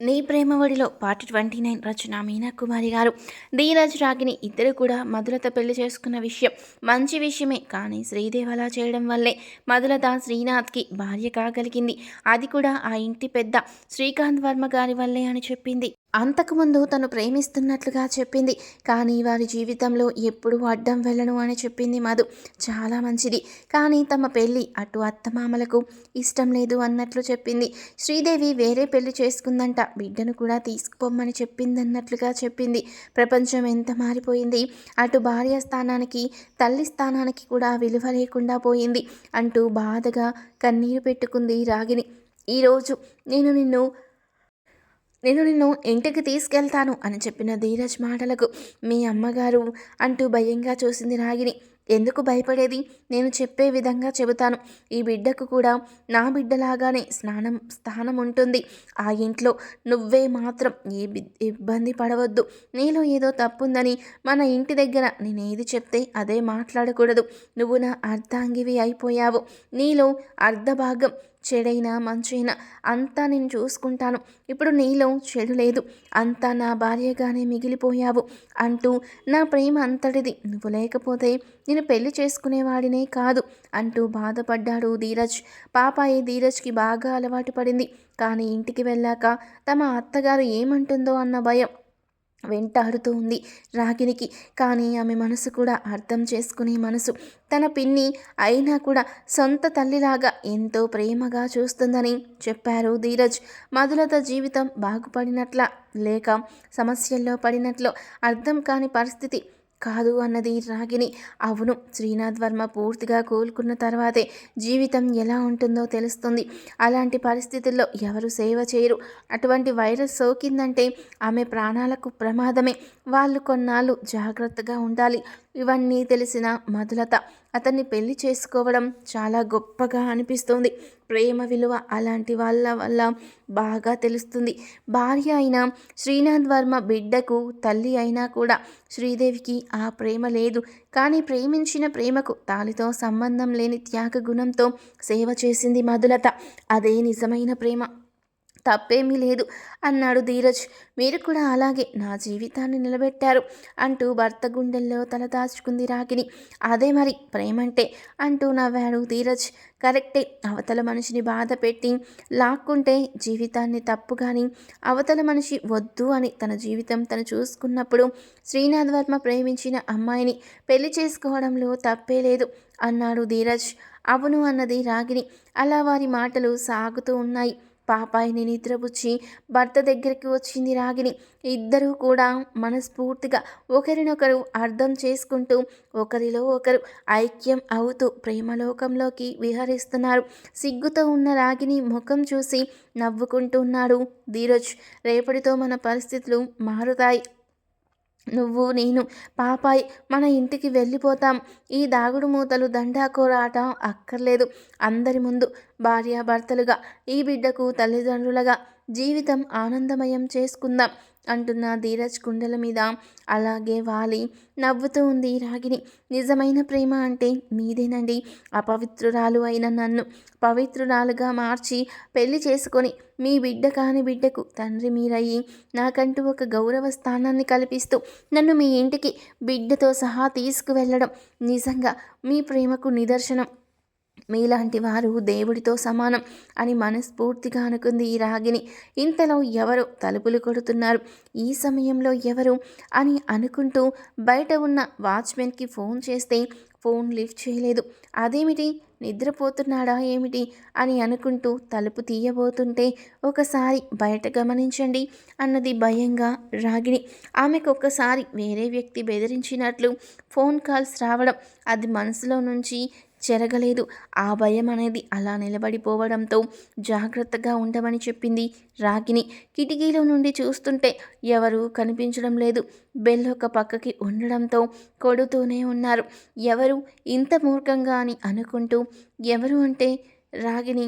నీ ప్రేమవడిలో part twenty nine రచన మీనాకుమారి గారు. ధీరజ్ రాగిని ఇద్దరు కూడా మధులత పెళ్ళి చేసుకున్న విషయం మంచి విషయమే. కానీ శ్రీదేవ్ అలా చేయడం వల్లే మధులత శ్రీనాథ్కి భార్య కాగలిగింది. అది కూడా ఆ ఇంటి పెద్ద శ్రీకాంత్ వర్మ గారి వల్లే అని చెప్పింది. అంతకుముందు తను ప్రేమిస్తున్నట్లుగా చెప్పింది. కానీ వారి జీవితంలో ఎప్పుడు అడ్డం వెళ్ళను అని చెప్పింది మధు. చాలా మంచిది. కానీ తమ పెళ్ళి అటు అత్తమామలకు ఇష్టం లేదు అన్నట్లు చెప్పింది. శ్రీదేవి వేరే పెళ్ళి చేసుకుందంట. బిడ్డను కూడా తీసుకుపోమ్మని చెప్పిందన్నట్లుగా చెప్పింది. ప్రపంచం ఎంత మారిపోయింది. అటు భార్య స్థానానికి తల్లి స్థానానికి కూడా విలువ లేకుండా పోయింది. అంటూ బాధగా కన్నీరు పెట్టుకుంది రాగిని ఈరోజు నేను నిన్ను నేను నిన్ను ఇంటికి తీసుకెళ్తాను అని చెప్పిన ధీరజ్ మాటలకు మీ అమ్మగారు అంటూ భయంగా చూసింది రాగిని ఎందుకు భయపడేది? నేను చెప్పే విధంగా చెబుతాను. ఈ బిడ్డకు కూడా నా బిడ్డలాగానే స్నానం స్థానం ఉంటుంది. ఆ ఇంట్లో నువ్వే మాత్రం ఏ ఇబ్బంది పడవద్దు. నీలో ఏదో తప్పుందని మన ఇంటి దగ్గర నేను ఏది చెప్తే అదే మాట్లాడకూడదు. నువ్వు నా అర్ధాంగివి అయిపోయావు. నీలో అర్ధ భాగం చెడైనా మంచైనా అంతా నేను చూసుకుంటాను. ఇప్పుడు నీలో చెడు లేదు. అంతా నా భార్యగానే మిగిలిపోయావు అంటూ నా ప్రేమ అంతటిది. నువ్వు లేకపోతే నేను పెళ్ళి చేసుకునేవాడినే కాదు అంటూ బాధపడ్డాడు ధీరజ్. పాపాయి ధీరజ్కి బాగా అలవాటు పడింది. కానీ ఇంటికి వెళ్ళాక తమ అత్తగారు ఏమంటుందో అన్న భయం వెంటాడుతూ ఉంది రాగినికి. కానీ ఆమె మనసు కూడా అర్థం చేసుకునే మనసు. తన పిన్ని అయినా కూడా సొంత తల్లిలాగా ఎంతో ప్రేమగా చూస్తుందని చెప్పారు ధీరజ్. మధులత జీవితం బాగుపడినట్ల లేక సమస్యల్లో పడినట్లు అర్థం కాని పరిస్థితి కాదు అన్నది రాగిని అవును శ్రీనాథ్ వర్మ పూర్తిగా కోలుకున్న తర్వాతే జీవితం ఎలా ఉంటుందో తెలుస్తుంది. అలాంటి పరిస్థితుల్లో ఎవరు సేవ చేయరు. అటువంటి వైరస్ సోకిందంటే ఆమె ప్రాణాలకు ప్రమాదమే. వాళ్ళు కొన్నాళ్ళు జాగ్రత్తగా ఉండాలి. ఇవన్నీ తెలిసిన మధులత అతన్ని పెళ్ళి చేసుకోవడం చాలా గొప్పగా అనిపిస్తుంది. ప్రేమ విలువ అలాంటి వాళ్ళ వల్ల బాగా తెలుస్తుంది. భార్య అయిన శ్రీనాథ్ వర్మ బిడ్డకు తల్లి అయినా కూడా శ్రీదేవికి ఆ ప్రేమ లేదు. కానీ ప్రేమించిన ప్రేమకు తాలితో సంబంధం లేని త్యాగ గుణంతో సేవ చేసింది మధులత. అదే నిజమైన ప్రేమ. తప్పేమీ లేదు అన్నాడు ధీరజ్. మీరు కూడా అలాగే నా జీవితాన్ని నిలబెట్టారు అంటూ భర్త గుండెల్లో తల దాచుకుంది రాగిని అదే మరి ప్రేమంటే అంటూ నవ్వాడు ధీరజ్. కరెక్టే అవతల మనిషిని బాధ పెట్టి లాక్కుంటే జీవితాన్ని తప్పు కానీ అవతల మనిషి వద్దు అని తన జీవితం తను చూసుకున్నప్పుడు శ్రీనాథ్ వర్మ ప్రేమించిన అమ్మాయిని పెళ్ళి చేసుకోవడంలో తప్పే లేదు అన్నాడు ధీరజ్. అవును అన్నది రాగిని అలా వారి మాటలు సాగుతూ ఉన్నాయి. పాపాయిని నిద్రపుచ్చి భర్త దగ్గరికి వచ్చింది రాగిని ఇద్దరూ కూడా మనస్ఫూర్తిగా ఒకరినొకరు అర్థం చేసుకుంటూ ఒకరిలో ఒకరు ఐక్యం అవుతూ ప్రేమలోకంలోకి విహరిస్తున్నారు. సిగ్గుతో ఉన్న రాగిని ముఖం చూసి నవ్వుకుంటున్నాడు ధీరజ్. రేపటితో మన పరిస్థితులు మారుతాయి నువ్వు నేను పాపాయ్ మన ఇంటికి వెళ్ళిపోతాం. ఈ దాగుడు మూతలు దండాకోరాట అక్కర్లేదు. అందరి ముందు భార్యాభర్తలుగా ఈ బిడ్డకు తల్లిదండ్రులుగా జీవితం ఆనందమయం చేసుకుందాం. అంటున్న ధీరజ్ కుండల మీద. అలాగే వాలి నవ్వుతూ ఉంది రాగిని నిజమైన ప్రేమ అంటే మీదేనండి. అపవిత్రురాలు అయిన నన్ను పవిత్రురాలుగా మార్చి పెళ్ళి చేసుకొని మీ బిడ్డ కాని బిడ్డకు తండ్రి మీరయ్యి నాకంటూ ఒక గౌరవ స్థానాన్ని కల్పిస్తూ నన్ను మీ ఇంటికి బిడ్డతో సహా తీసుకువెళ్ళడం నిజంగా మీ ప్రేమకు నిదర్శనం. మీలాంటి వారు దేవుడితో సమానం అని మనస్ఫూర్తిగా అనుకుంది ఈ రాగిని ఇంతలో ఎవరు తలుపులు కొడుతున్నారు? ఈ సమయంలో ఎవరు? అని అనుకుంటూ బయట ఉన్న వాచ్మెన్కి ఫోన్ చేస్తే ఫోన్ లిఫ్ట్ చేయలేదు. అదేమిటి? నిద్రపోతున్నాడా ఏమిటి? అని అనుకుంటూ తలుపు తీయబోతుంటే ఒకసారి బయట గమనించండి అన్నది భయంగా రాగిణి. ఆమెకు ఒక్కసారి వేరే వ్యక్తి బెదిరించినట్లు ఫోన్ కాల్స్ రావడం అది మనసులో నుంచి చెరగలేదు ఆ భయం అనేది అలా నిలబడిపోవడంతో జాగ్రత్తగా ఉండమని చెప్పింది రాగిని కిటికీలో నుండి చూస్తుంటే ఎవరూ కనిపించడం లేదు. బెల్ ఒక పక్కకి ఉండడంతో కొడుతూనే ఉన్నారు. ఎవరు ఇంత మూర్ఖంగా అని అనుకుంటూ ఎవరు అంటే రాగిని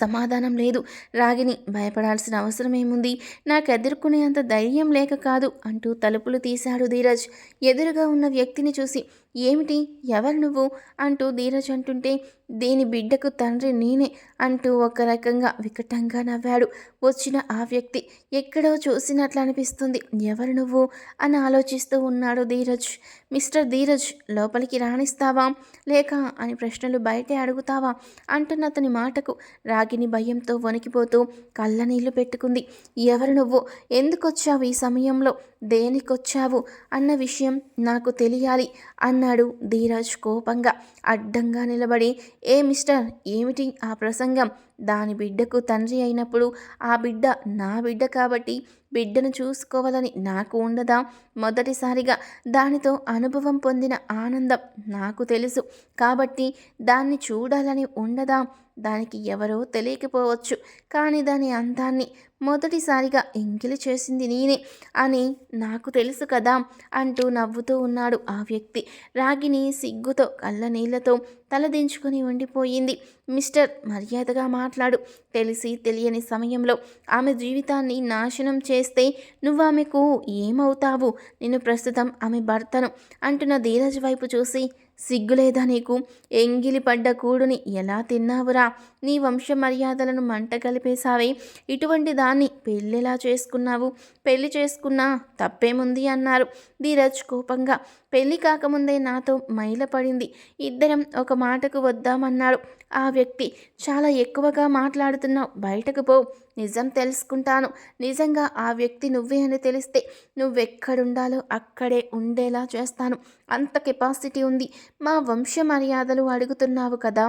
సమాధానం లేదు. రాగిని భయపడాల్సిన అవసరం ఏముంది? నాకు ఎదుర్కొనేంత ధైర్యం లేక కాదు అంటూ తలుపులు తీశాడు ధీరజ్. ఎదురుగా ఉన్న వ్యక్తిని చూసి ఏమిటి? ఎవరు నువ్వు? అంటూ ధీరజ్ అంటుంటే దీని బిడ్డకు తండ్రి నేనే అంటూ ఒక రకంగా వికటంగా నవ్వాడు. వచ్చిన ఆ వ్యక్తి ఎక్కడో చూసినట్లు అనిపిస్తుంది. ఎవరు నువ్వు? అని ఆలోచిస్తూ ఉన్నాడు ధీరజ్. మిస్టర్ ధీరజ్ లోపలికి రాణిస్తావా? లేక అని ప్రశ్నలు బయటే అడుగుతావా? అంటున్న అతని మాటకు రాగిని భయంతో వణికిపోతూ కళ్ళ నీళ్ళు పెట్టుకుంది. ఎవరు నువ్వు? ఎందుకొచ్చావు ఈ సమయంలో? దేనికొచ్చావు? అన్న విషయం నాకు తెలియాలి అన్నాడు ధీరాజ్ కోపంగా. అడ్డంగా నిలబడి ఏ మిస్టర్ ఏమిటి ఆ ప్రసంగం? దాని బిడ్డకు తండ్రి అయినప్పుడు ఆ బిడ్డ నా బిడ్డ కాబట్టి బిడ్డను చూసుకోవాలని నాకు ఉండదా? మొదటిసారిగా దానితో అనుభవం పొందిన ఆనందం నాకు తెలుసు. కాబట్టి దాన్ని చూడాలని ఉండదా? దానికి ఎవరో తెలియకపోవచ్చు. కానీ దాని అందాన్ని మొదటిసారిగా ఎంగిలి చేసింది నేనే. అని నాకు తెలుసు కదా అంటూ నవ్వుతూ ఉన్నాడు ఆ వ్యక్తి. రాగిని సిగ్గుతో కళ్ళ నీళ్ళతో తలదించుకొని ఉండిపోయింది. మిస్టర్ మర్యాదగా మాట్లాడు. తెలిసి తెలియని సమయంలో ఆమె జీవితాన్ని నాశనం చేస్తే నువ్వు ఆమెకు ఏమవుతావు? నేను ప్రస్తుతం ఆమె భర్తను అంటున్న ధీరజ్ వైపు చూసి సిగ్గులేదా నీకు? ఎంగిలి పడ్డ కూడుని ఎలా తిన్నావురా? నీ వంశ మర్యాదలను మంట కలిపేశావే. ఇటువంటి దాన్ని పెళ్ళెలా చేసుకున్నావు? పెళ్ళి చేసుకున్నా తప్పేముంది అన్నారు. ధీరజ్ కోపంగా. పెళ్ళి కాకముందే నాతో మైలపడింది. ఇద్దరం ఒక మాటకు వద్దామన్నాడు ఆ వ్యక్తి చాలా ఎక్కువగా మాట్లాడుతున్నావు బయటకు పో నిజం తెలుసుకుంటాను. నిజంగా ఆ వ్యక్తి నువ్వే అని తెలిస్తే నువ్వెక్కడుండాలో అక్కడే ఉండేలా చేస్తాను. అంత కెపాసిటీ ఉంది. మా వంశ మర్యాదలు అడుగుతున్నావు కదా.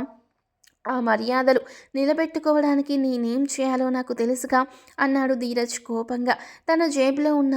ఆ మర్యాదలు నిలబెట్టుకోవడానికి నేనేం చేయాలో నాకు తెలుసుగా అన్నాడు ధీరజ్ కోపంగా. తన జేబులో ఉన్న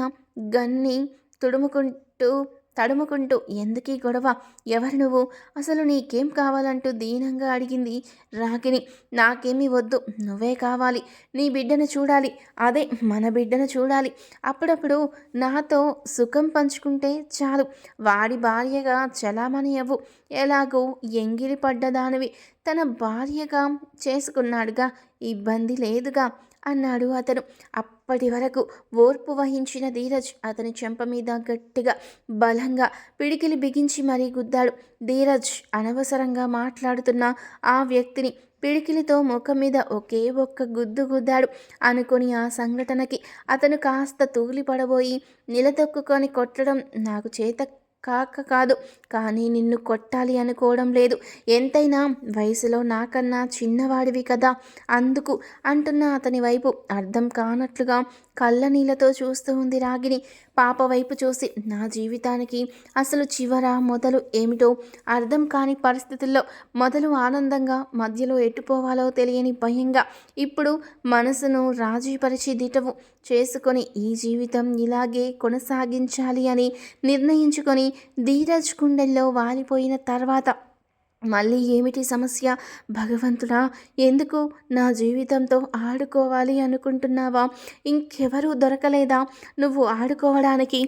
గన్ని తుడుముకుంటూ తడుముకుంటూ ఎందుకీ గొడవ? ఎవరు నువ్వు? అసలు నీకేం కావాలంటూ దీనంగా అడిగింది రాగిని నాకేమీ వద్దు నువ్వే కావాలి. నీ బిడ్డను చూడాలి. అదే మన బిడ్డను చూడాలి. అప్పుడప్పుడు నాతో సుఖం పంచుకుంటే చాలు. వాడి భార్యగా చలామణి అవ్వు. ఎలాగో ఎంగిలి పడ్డదానివి తన భార్యగా చేసుకున్నాడుగా. ఇబ్బంది లేదుగా. అన్నాడు అతను. అప్పటి వరకు ఓర్పు వహించిన ధీరజ్ అతని చెంప మీద గట్టిగా బలంగా పిడికిలి బిగించి మరీ గుద్దాడు. ధీరజ్ అనవసరంగా మాట్లాడుతున్న ఆ వ్యక్తిని పిడికిలితో ముఖం మీద ఒకే ఒక్క గుద్దు గుద్దాడు. అనుకుని ఆ సంఘటనకి అతను కాస్త తూలి పడబోయి నిలదొక్కుకొని కొట్టడం నాకు చేత కాక కాదు. కానీ నిన్ను కొట్టాలి అనుకోవడం లేదు. ఎంతైనా వయసులో నాకన్నా చిన్నవాడివి కదా. అందుకు అంటున్న అతని వైపు అర్థం కానట్లుగా కళ్ళ నీళ్ళతో చూస్తూ ఉంది రాగిని పాప వైపు చూసి నా జీవితానికి అసలు చివర మొదలు ఏమిటో అర్థం కాని పరిస్థితుల్లో మొదలు ఆనందంగా మధ్యలో ఎట్టుపోవాలో తెలియని భయంగా ఇప్పుడు మనసును రాజీపరిచి దిటవు చేసుకొని ఈ జీవితం ఇలాగే కొనసాగించాలి అని నిర్ణయించుకొని ధీరజ్ కుండెల్లో వాలిపోయిన తర్వాత మళ్ళీ ఏమిటి సమస్య? భగవంతుడా ఎందుకు నా జీవితంతో ఆడుకోవాలి అనుకుంటున్నావా? ఇంకెవరూ దొరకలేదా నువ్వు ఆడుకోవడానికి?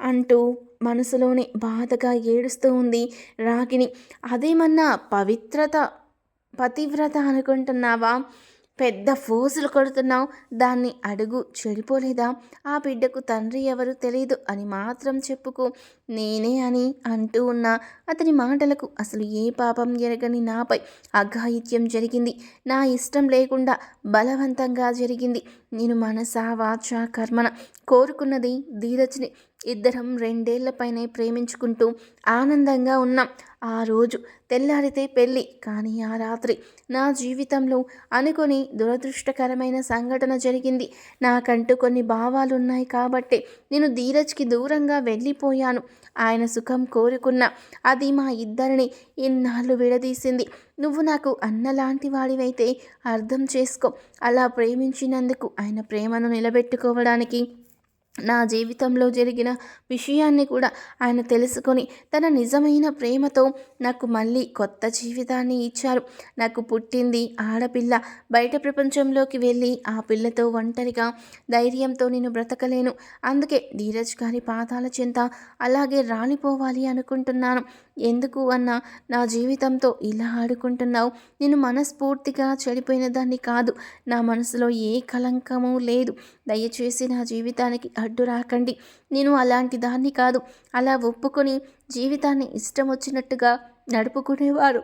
అంటూ మనసులోనే బాధగా ఏడుస్తూ ఉంది రాగిని అదేమన్నా పవిత్రత పతివ్రత అనుకుంటున్నావా? పెద్ద ఫోజులు కొడుతున్నావు. దాన్ని అడుగు చెడిపోలేదా? ఆ బిడ్డకు తండ్రి ఎవరు తెలియదు అని మాత్రం చెప్పుకో. నేనే అని అంటూ ఉన్న. అతని మాటలకు అసలు ఏ పాపం ఎరగని నాపై అఘాయిత్యం జరిగింది. నా ఇష్టం లేకుండా బలవంతంగా జరిగింది. నేను మనసా వాచ కర్మన కోరుకున్నది ధీరజ్ని. ఇద్దరం రెండేళ్ళపైనే ప్రేమించుకుంటూ ఆనందంగా ఉన్నాం. ఆ రోజు తెల్లారితే పెళ్ళి. కానీ ఆ రాత్రి నా జీవితంలో అనుకొని దురదృష్టకరమైన సంఘటన జరిగింది. నాకంటూ కొన్ని భావాలు ఉన్నాయి కాబట్టి నేను ధీరజ్కి దూరంగా వెళ్ళిపోయాను. ఆయన సుఖం కోరుకున్నా. అది మా ఇద్దరిని ఇన్నాళ్ళు విడదీసింది. నువ్వు నాకు అన్నలాంటి వాడివైతే అర్థం చేసుకో. అలా ప్రేమించినందుకు ఆయన ప్రేమను నిలబెట్టుకోవడానికి నా జీవితంలో జరిగిన విషయాన్ని కూడా ఆయన తెలుసుకొని తన నిజమైన ప్రేమతో నాకు మళ్ళీ కొత్త జీవితాన్ని ఇచ్చారు. నాకు పుట్టింది ఆడపిల్ల. బయట ప్రపంచంలోకి వెళ్ళి ఆ పిల్లతో ఒంటరిగా ధైర్యంతో నేను బ్రతకలేను. అందుకే ధీరజ్ గారి పాదాల చింత అలాగే రాలిపోవాలి అనుకుంటున్నాను. ఎందుకు అన్న నా జీవితంతో ఇలా ఆడుకుంటున్నావు? నేను మనస్ఫూర్తిగా చెడిపోయిన దాన్ని కాదు. నా మనసులో ఏ కలంకము లేదు. దయచేసి నా జీవితానికి అడ్డు రాకండి. నేను అలాంటి దాన్ని కాదు. అలా ఒప్పుకొని జీవితాన్ని ఇష్టం వచ్చినట్టుగా నడుపుకునేవారు.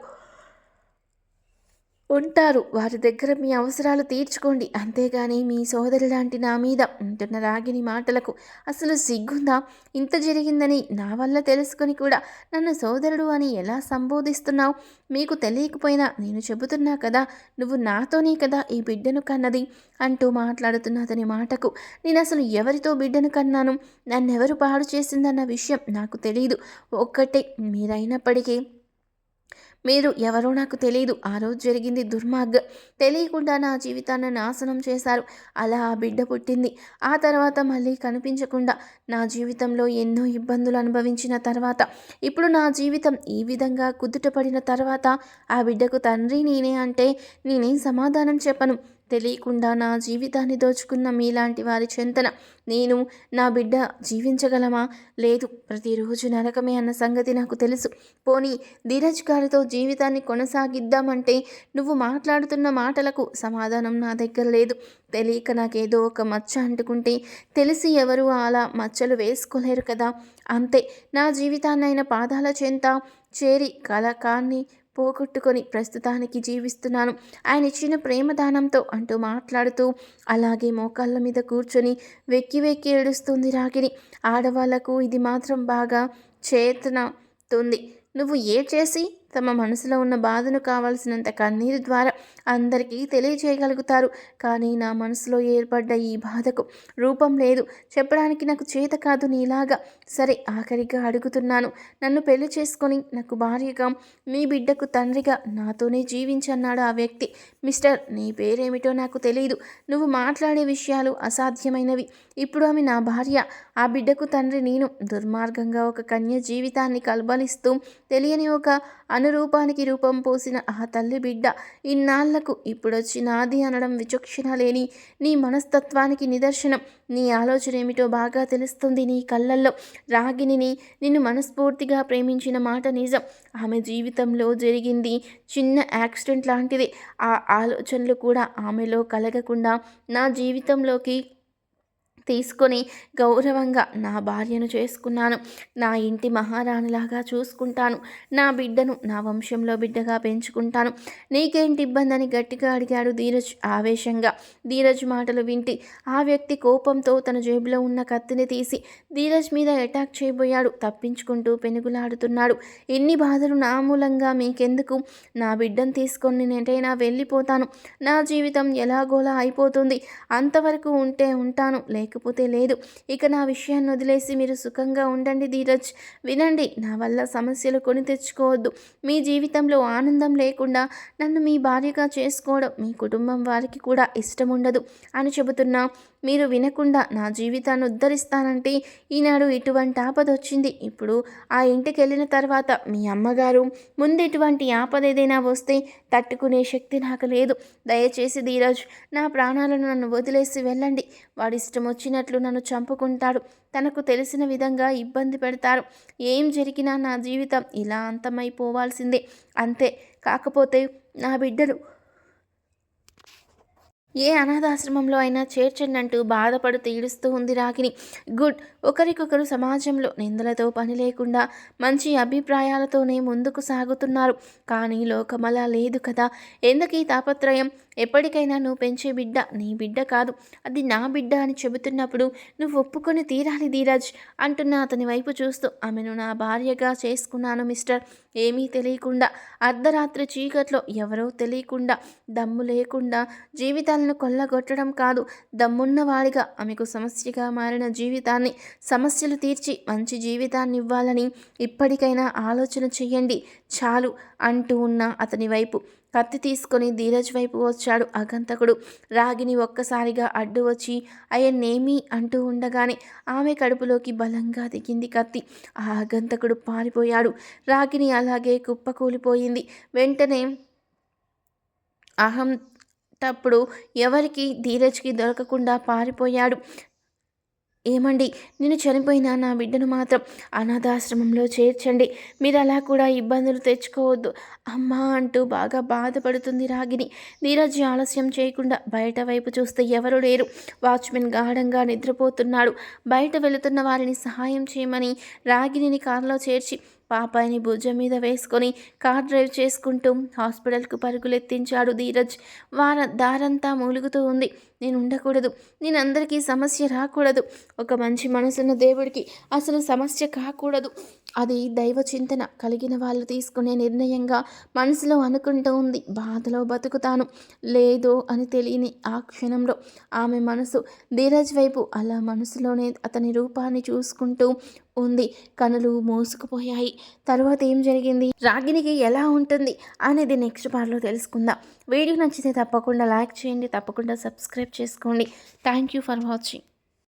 ఉంటారు. వారి దగ్గర మీ అవసరాలు తీర్చుకోండి. అంతేగాని మీ సోదరి లాంటి నా మీద ఉంటున్న రాగిని మాటలకు అసలు సిగ్గుందా? ఇంత జరిగిందని నా వల్ల తెలుసుకొని కూడా నన్ను సోదరుడు అని ఎలా సంబోధిస్తున్నావు? మీకు తెలియకపోయినా నేను చెబుతున్నా కదా నువ్వు నాతోనే కదా ఈ బిడ్డను కన్నది? అంటూ మాట్లాడుతున్న అతని మాటకు నేను అసలు ఎవరితో బిడ్డను కన్నాను? నన్నెవరు పాడు చేసిందన్న విషయం నాకు తెలియదు ఒక్కటే మీరైనప్పటికీ మీరు ఎవరో నాకు తెలియదు ఆ రోజు జరిగింది దుర్మార్గం. తెలియకుండా నా జీవితాన్ని నాశనం చేశారు. అలా ఆ బిడ్డ పుట్టింది. ఆ తర్వాత మళ్ళీ కనిపించకుండా నా జీవితంలో ఎన్నో ఇబ్బందులు అనుభవించిన తర్వాత ఇప్పుడు నా జీవితం ఈ విధంగా కుదుటపడిన తర్వాత ఆ బిడ్డకు తండ్రి నేనే అంటే నేనేం సమాధానం చెప్పను? తెలియకుండా నా జీవితాన్ని దోచుకున్న మీలాంటి వారి చింతన నేను నా బిడ్డ జీవించగలమా? లేదు ప్రతిరోజు నరకమే అన్న సంగతి నాకు తెలుసు. పోనీ ధీరజ్ గారితో జీవితాన్ని కొనసాగిద్దామంటే నువ్వు మాట్లాడుతున్న మాటలకు సమాధానం నా దగ్గర లేదు. తెలియక నాకేదో ఒక మచ్చ అంటుకుంటే తెలిసి ఎవరు అలా మచ్చలు వేసుకోలేరు కదా. అంతే నా జీవితాన్నైన పాదాల చెంత చేరి కళకాన్ని పోగొట్టుకొని ప్రస్తుతానికి జీవిస్తున్నాను. ఆయన ఇచ్చిన ప్రేమదానంతో అంటూ మాట్లాడుతూ అలాగే మోకాళ్ళ మీద కూర్చొని వెక్కి వెక్కి ఏడుస్తుంది రాగిని ఆడవాళ్ళకు ఇది మాత్రం బాగా చేతనవుతుంది. నువ్వు ఏ చేసి తమ మనసులో ఉన్న బాధను కావాల్సినంత కన్నీరు ద్వారా అందరికీ తెలియజేయగలుగుతారు కానీ నా మనసులో ఏర్పడ్డ ఈ బాధకు రూపం లేదు. చెప్పడానికి నాకు చేత కాదు నీలాగా. సరే ఆఖరిగా అడుగుతున్నాను. నన్ను పెళ్ళి చేసుకొని నాకు భార్యగా మీ బిడ్డకు తండ్రిగా నాతోనే జీవించన్నాడు ఆ వ్యక్తి. మిస్టర్ నీ పేరేమిటో నాకు తెలియదు నువ్వు మాట్లాడే విషయాలు అసాధ్యమైనవి. ఇప్పుడు ఆమె నా భార్య. ఆ బిడ్డకు తండ్రి నేను దుర్మార్గంగా ఒక కన్య జీవితాన్ని కలబలిస్తూ తెలియని ఒక అనురూపానికి రూపం పోసిన ఆ తల్లి బిడ్డ ఇన్నాళ్ళకు ఇప్పుడొచ్చి నాది అనడం విచక్షణ లేని నీ మనస్తత్వానికి నిదర్శనం. నీ ఆలోచన ఏమిటో బాగా తెలుస్తుంది నీ కళ్ళల్లో. రాగిని నిన్ను మనస్ఫూర్తిగా ప్రేమించిన మాట నిజం. ఆమె జీవితంలో జరిగింది చిన్న యాక్సిడెంట్ లాంటిది. ఆ ఆలోచనలు కూడా ఆమెలో కలగకుండా నా జీవితంలోకి తీసుకొని గౌరవంగా నా భార్యను చేసుకున్నాను. నా ఇంటి మహారాణిలాగా చూసుకుంటాను. నా బిడ్డను నా వంశంలో బిడ్డగా పెంచుకుంటాను. నీకేంటి ఇబ్బంది అని గట్టిగా అడిగాడు ధీరజ్ ఆవేశంగా. ధీరజ్ మాటలు వింటి ఆ వ్యక్తి కోపంతో తన జేబులో ఉన్న కత్తిని తీసి ధీరజ్ మీద అటాక్ చేయబోయాడు. తప్పించుకుంటూ పెనుగులాడుతున్నాడు. ఎన్ని బాధలు నా మూలంగా మీకెందుకు? నా బిడ్డను తీసుకొని నేనైనా వెళ్ళిపోతాను. నా జీవితం ఎలాగోలా అయిపోతుంది. అంతవరకు ఉంటే ఉంటాను. లేక లేకపోతే లేదు. ఇక నా విషయాన్ని వదిలేసి మీరు సుఖంగా ఉండండి ధీరజ్. వినండి నా వల్ల సమస్యలు కొని తెచ్చుకోవద్దు. మీ జీవితంలో ఆనందం లేకుండా నన్ను మీ భార్యగా చేసుకోవడం మీ కుటుంబం వారికి కూడా ఇష్టం ఉండదు అని చెబుతున్నా. మీరు వినకుండా నా జీవితాన్ని ఉద్ధరిస్తానంటే ఈనాడు ఇటువంటి ఆపద వచ్చింది. ఇప్పుడు ఆ ఇంటికి వెళ్ళిన తర్వాత మీ అమ్మగారు ముందు ఇటువంటి ఆపద ఏదైనా వస్తే తట్టుకునే శక్తి నాకు లేదు. దయచేసి ధీరజ్ నా ప్రాణాలను నన్ను వదిలేసి వెళ్ళండి. వాడిష్టం వచ్చినట్లు నన్ను చంపుకుంటాడు. తనకు తెలిసిన విధంగా ఇబ్బంది పెడతారు. ఏం జరిగినా నా జీవితం ఇలా అంతమైపోవాల్సిందే. అంతే. కాకపోతే నా బిడ్డలు ఏ అనాథాశ్రమంలో అయినా చేర్చండి అంటూ బాధపడుతూ ఈడుస్తూ ఉంది రాగిని గుడ్. ఒకరికొకరు సమాజంలో నిందలతో పని లేకుండా మంచి అభిప్రాయాలతోనే ముందుకు సాగుతున్నారు. కానీ లోకమలా లేదు కదా. ఎందుకీ తాపత్రయం? ఎప్పటికైనా నువ్వు పెంచే బిడ్డ నీ బిడ్డ కాదు. అది నా బిడ్డ అని చెబుతున్నప్పుడు నువ్వు ఒప్పుకొని తీరాలి ధీరజ్ అంటున్న అతని వైపు చూస్తూ ఆమెను నా భార్యగా చేసుకున్నాను మిస్టర్. ఏమీ తెలియకుండా అర్ధరాత్రి చీకట్లో ఎవరో తెలియకుండా దమ్ము లేకుండా జీవితాలను కొల్లగొట్టడం కాదు. దమ్మున్నవాడిగా ఆమెకు సమస్యగా మారిన జీవితాన్ని సమస్యలు తీర్చి మంచి జీవితాన్ని ఇవ్వాలని ఇప్పటికైనా ఆలోచన చేయండి. చాలు అంటూ ఉన్న అతని వైపు కత్తి తీసుకొని ధీరజ్ వైపు వచ్చాడు అగంతకుడు. రాగిని ఒక్కసారిగా అడ్డు వచ్చి అయ్యన్నేమి అంటూ ఉండగానే ఆమె కడుపులోకి బలంగా దిగింది కత్తి. ఆ అగంతకుడు పారిపోయాడు. రాగిని అలాగే కుప్పకూలిపోయింది. వెంటనే అహం తప్పుడు ఎవరికి? ధీరజ్కి దొరకకుండా పారిపోయాడు. ఏమండి? నేను చనిపోయిన నా బిడ్డను మాత్రం అనాథాశ్రమంలో చేర్చండి. మీరు అలా కూడా ఇబ్బందులు తెచ్చుకోవద్దు. అమ్మా అంటూ బాగా బాధపడుతుంది రాగిని నీరజ్ ఆలస్యం చేయకుండా బయట వైపు చూస్తే ఎవరు లేరు. వాచ్మెన్ గాఢంగా నిద్రపోతున్నాడు. బయట వెళుతున్న వారిని సహాయం చేయమని రాగిని కారులో చేర్చి పాపాయిని భుజం మీద వేసుకొని కార్ డ్రైవ్ చేసుకుంటూ హాస్పిటల్కు పరుగులెత్తించాడు ధీరజ్. వార దారంతా మూలుగుతూ ఉంది. నేను ఉండకూడదు. నేను అందరికీ సమస్య రాకూడదు. ఒక మంచి మనసున్న దేవుడికి అసలు సమస్య కాకూడదు. అది దైవ చింతన కలిగిన వాళ్ళు తీసుకునే నిర్ణయంగా మనసులో అనుకుంటూ ఉంది. బాధలో బతుకుతాను. లేదో అని తెలియని ఆ క్షణంలో ఆమె మనసు ధీరజ్ వైపు అలా మనసులోనే అతని రూపాన్ని చూసుకుంటూ ఉంది. కనులు మూసుకుపోయాయి. తర్వాత ఏం జరిగింది? రాగినికి ఎలా ఉంటుంది అనేది నెక్స్ట్ పార్ట్లో తెలుసుకుందాం. వీడియో నచ్చితే తప్పకుండా లైక్ చేయండి. తప్పకుండా సబ్స్క్రైబ్ చేసుకోండి. Thank you for watching.